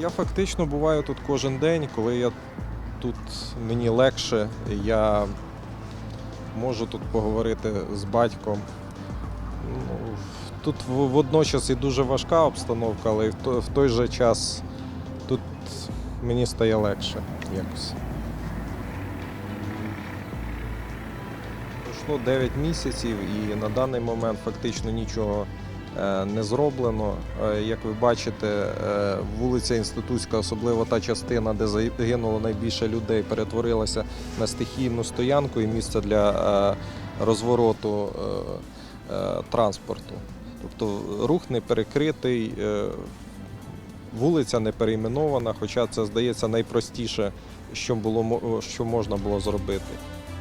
Я фактично буваю тут кожен день, коли я тут мені легше, я можу тут поговорити з батьком. Ну, тут водночас і дуже важка обстановка, але в той же час тут мені стає легше якось. Пройшло 9 місяців і на даний момент фактично нічого не зроблено. Е, Як ви бачите, е, вулиця Інститутська, особливо та частина, де загинуло найбільше людей, перетворилася на стихійну стоянку і місце для е, розвороту е, е, транспорту. Тобто рух не перекритий, е, вулиця не перейменована, хоча це здається найпростіше, що, було, що можна було зробити.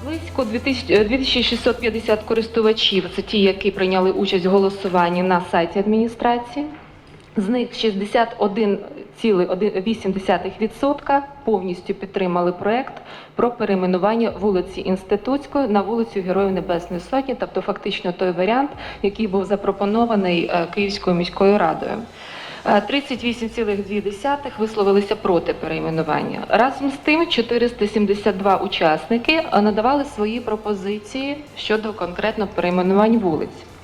Близько 2000 е, 2650 користувачів це ті, які прийняли участь в голосуванні на сайті адміністрації. З них 61,8% повністю підтримали проект про перейменування вулиці Інститутської на вулицю Героїв Небесної Сотні, тобто фактично той варіант, який був запропонований е, Київською міською радою. Е, 38,2 висловилися проти перейменування. Разом з тим, 472 учасники е, надавали свої пропозиції щодо конкретно перейменувань вулиць.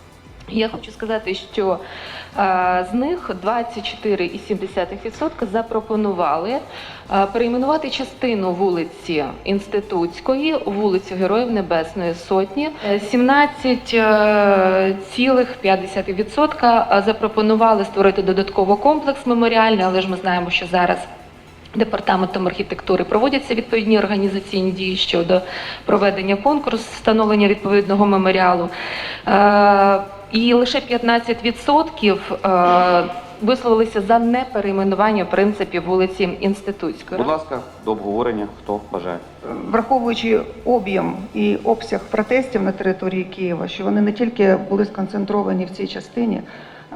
Я хочу сказати, що е, з них 24,7% запропонували е, перейменувати частину вулиці Інститутської, вулицю Героїв Небесної Сотні. Е, 17,5% запропонували створити додатково комплекс меморіальний, але ж ми знаємо, що зараз Департаментом архітектури проводяться відповідні організаційні дії щодо проведення конкурсу, встановлення відповідного меморіалу. Е, І лише 15% е, висловилися за неперейменування принципів вулиці Інститутської. Будь ласка, до обговорення, хто бажає. Враховуючи об'єм і обсяг протестів на території Києва, що вони не тільки були сконцентровані в цій частині,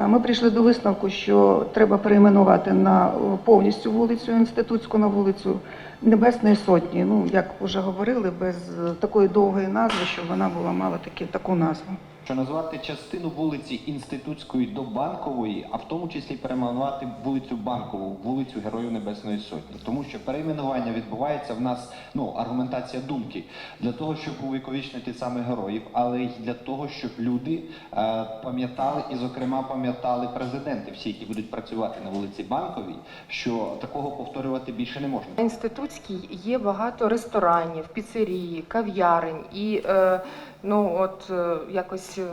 ми прийшли до висновку, що треба перейменувати на е, повністю вулицю Інститутську на вулицю Небесної Сотні. Ну як вже говорили, без е, такої довгої назви, щоб вона була мала такі таку назву. Що назвати частину вулиці Інститутської до Банкової, а в тому числі перейменувати вулицю Банкову, вулицю Героїв Небесної Сотні. Тому що перейменування відбувається в нас, ну, аргументація думки, для того, щоб увіковічнити саме героїв, але й для того, щоб люди е, пам'ятали і, зокрема, пам'ятали президенти, всі, які будуть працювати на вулиці Банковій, що такого повторювати більше не можна. Інститутській є багато ресторанів, піцерії, кав'ярень і е, ну от е, якось. Е,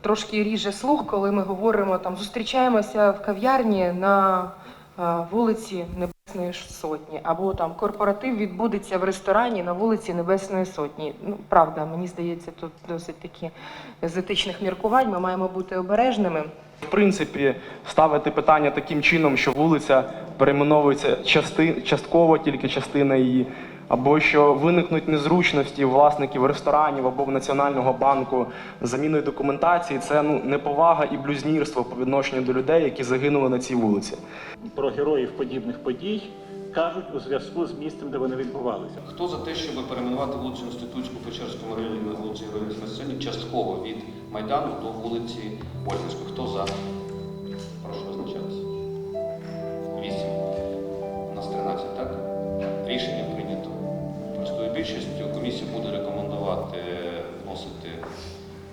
Трошки ріже слух, коли ми говоримо там, зустрічаємося в кав'ярні на е, вулиці Небесної Сотні, або там корпоратив відбудеться в ресторані на вулиці Небесної Сотні. Ну правда, мені здається, тут досить такі з міркувань. Ми маємо бути обережними. В принципі, ставити питання таким чином, що вулиця перейменовується части, частково, тільки частина її, або що виникнуть незручності власників ресторанів або в Національного банку з заміною документації, це ну неповага і блюзнірство по відношенню до людей, які загинули на цій вулиці. про героїв подібних подій кажуть у зв'язку з місцем, де вони відбувалися. Хто за те, щоб перейменувати вулицю Інститутську в Печерському районі на вулиці Героїв Небесної частково від Майдану до вулиці Ольгинської? Хто за?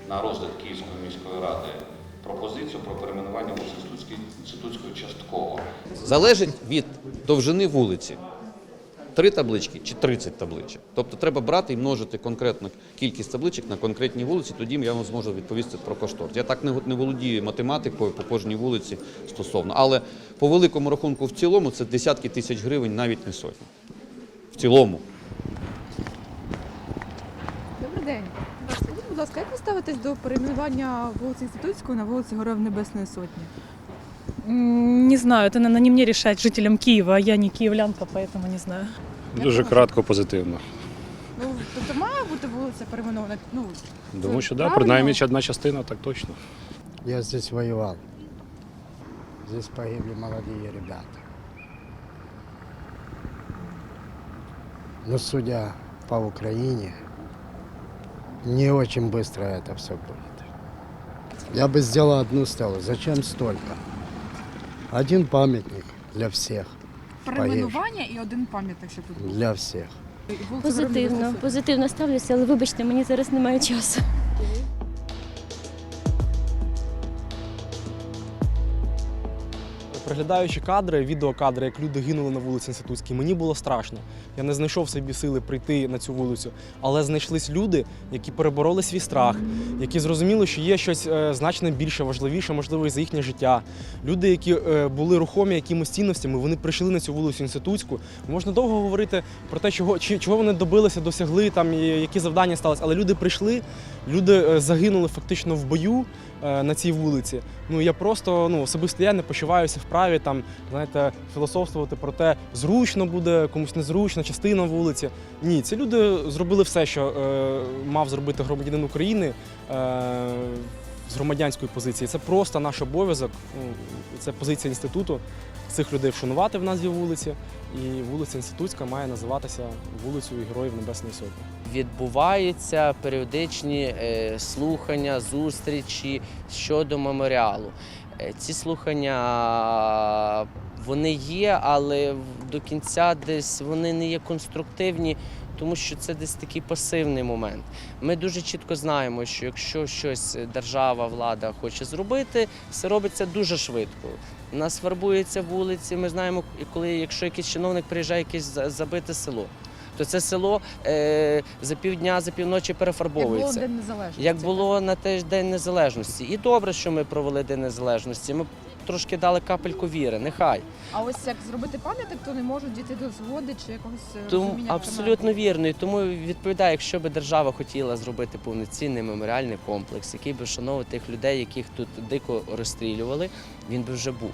На розгляд Київської міської ради пропозицію про перейменування Інститутської, частково. залежить від довжини вулиці. Три таблички чи 30 табличок. Тобто треба брати і множити конкретну кількість табличок на конкретній вулиці, тоді я вам зможу відповісти про кошторис. Я так не володію математикою по кожній вулиці стосовно. Але по великому рахунку в цілому це десятки тисяч гривень, навіть не сотні. В цілому. Добрий день. Скажіть, будь ласка, як ви ставитесь до перейменування вулиці Інститутської на вулиці Героїв Небесної Сотні? М, Не знаю, это, наверное, не мне решать, жителям Киева, а я не киевлянка, поэтому не знаю. Дуже кратко позитивно. Ну, тобто має бути вулиця перейменована? Ну, Думаю, що да, правильно. принаймні одна частина, так точно. Я здесь воевал. Здесь погибли молодые ребята. Но судя по Украине, не очень быстро это все будет. Я бы сделал одну стелу. Зачем столько? Один памятник для всех. перейменування і один пам'ятник, що тут був. Для всіх. Вулиця Героїв Позитивно, Небесної Сотні. позитивно ставлюся, але вибачте, мені зараз немає часу. Приглядаючи кадри, відеокадри, як люди гинули на вулиці Інститутській, мені було страшно. Я не знайшов собі сили прийти на цю вулицю. Але знайшлись люди, які перебороли свій страх, які зрозуміли, що є щось е, значно більше, важливіше, можливо, за їхнє життя. Люди, які е, були рухомі якимось цінностями, вони прийшли на цю вулицю Інститутську. Можна довго говорити про те, чого, чого вони добилися, досягли, там, і які завдання сталися. Але люди прийшли, люди е, загинули фактично в бою е, на цій вулиці. Ну я просто ну особисто я не почуваюся вправі там, знаєте, філософствувати про те, зручно буде, комусь незручно, частина вулиці. Ні, ці люди зробили все, що е, мав зробити громадянин України. Е, з громадянської позиції це просто наш обов'язок. Ну, Це позиція інституту цих людей вшанувати в назві вулиці. І вулиця Інститутська має називатися вулицею Героїв Небесної Сотні. відбуваються періодичні е, слухання, зустрічі щодо меморіалу. Е, Ці слухання вони є, але до кінця десь вони не є конструктивні, тому що це десь такий пасивний момент. Ми дуже чітко знаємо, що якщо щось держава, влада хоче зробити, все робиться дуже швидко. Нас фарбуються вулиці. Ми знаємо, коли якщо якийсь чиновник приїжджає, якесь забите село. То це село е, за півдня, за півночі Як було перефарбовується. День Незалежності. Як було на теж День Незалежності. І добре, що ми провели День Незалежності. Ми трошки дали капельку віри, нехай. А ось як зробити пам'ятник, то не можуть дійти до згоди чи якогось е, Тому розуміння. абсолютно вірно. І тому відповідає, якщо би держава хотіла зробити повноцінний меморіальний комплекс, який би вшановував тих людей, яких тут дико розстрілювали, він би вже був.